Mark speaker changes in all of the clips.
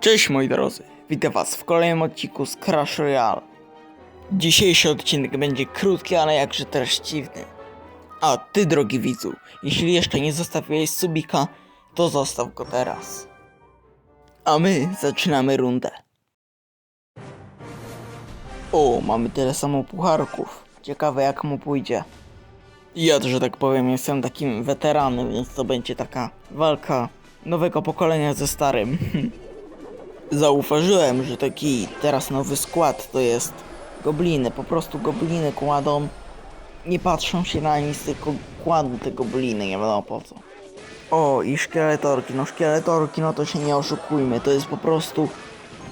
Speaker 1: Cześć moi drodzy, witam was w kolejnym odcinku z Crash Royale. Dzisiejszy odcinek będzie krótki, ale jakże treściwny. A ty drogi widzu, jeśli jeszcze nie zostawiłeś subika, to zostaw go teraz. A my zaczynamy rundę. O, mamy tyle samo pucharków. Ciekawe jak mu pójdzie. Ja, że tak powiem, jestem takim weteranem, więc to będzie taka walka nowego pokolenia ze starym. Zauważyłem, że taki teraz nowy skład to jest gobliny. Po prostu gobliny kładą, nie patrzą się na nic, tylko kładą te gobliny, nie wiadomo po co. O, i szkieletorki. No szkieletorki, no to się nie oszukujmy, to jest po prostu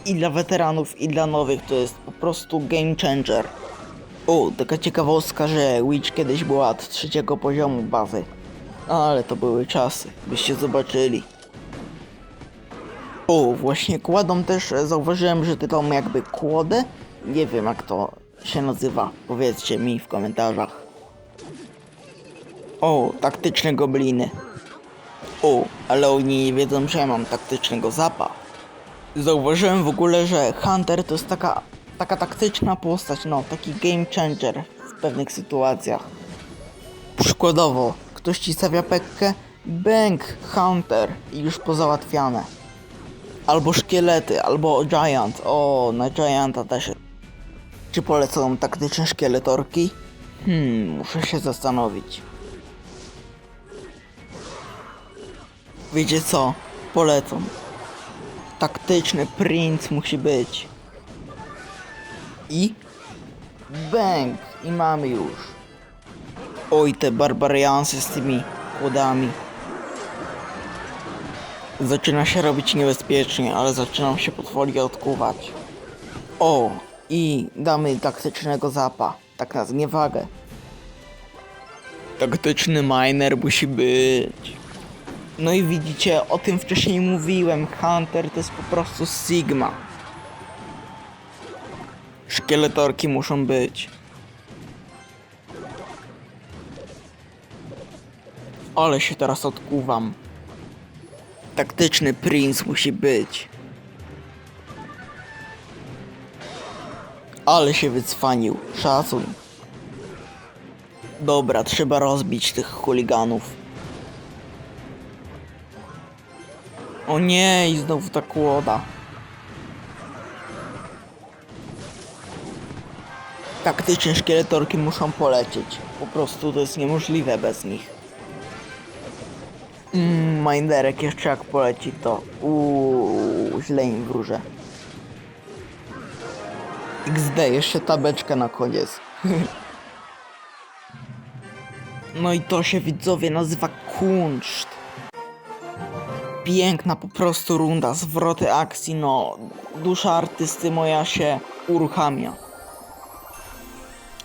Speaker 1: i dla weteranów, i dla nowych, to jest po prostu game changer. O, taka ciekawostka, że Witch kiedyś była od trzeciego poziomu bazy. Ale to były czasy, byście zobaczyli. O, właśnie kładą też, e, zauważyłem, że ty tam jakby kłodę. Nie wiem jak to się nazywa, powiedzcie mi w komentarzach. O, taktyczne gobliny. O, ale oni nie wiedzą, że ja mam taktycznego zapa. Zauważyłem w ogóle, że Hunter to jest taka, taka taktyczna postać, no, taki game changer w pewnych sytuacjach. Przykładowo, ktoś ci stawia pekkę, bang, Hunter i już pozałatwiane. Albo szkielety, albo Giant. O, na Gianta też. Czy polecą taktyczne szkieletorki? Hmm, muszę się zastanowić. Wiecie co? Polecą. Taktyczny princ musi być. I? Bang! I mamy już. Oj, te barbariansy z tymi kłodami. Zaczyna się robić niebezpiecznie, ale zaczynam się powoli odkuwać. O, i damy taktycznego zapa, tak na zniewagę. Taktyczny miner musi być. No i widzicie, o tym wcześniej mówiłem, Hunter to jest po prostu Sigma. Szkieletorki muszą być. Ale się teraz odkuwam. Taktyczny princ musi być. Ale się wycwanił. Szacun. Dobra, trzeba rozbić tych chuliganów. O nie, i znowu ta kłoda. Taktyczne szkieletorki muszą polecieć. Po prostu to jest niemożliwe bez nich. Mmm, Minderek jeszcze jak poleci to uuu, źle im wróżę. XD, jeszcze tabeczka na koniec. no i to się widzowie nazywa kunszt. Piękna po prostu runda, zwroty akcji, no dusza artysty moja się uruchamia.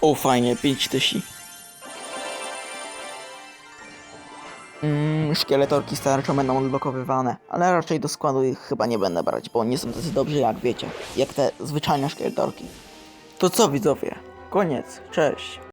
Speaker 1: O fajnie, 5 tysi. Mm, szkieletorki starczą będą odblokowywane, ale raczej do składu ich chyba nie będę brać, bo nie są tacy dobrzy jak wiecie, jak te zwyczajne szkieletorki. To co widzowie? Koniec, cześć.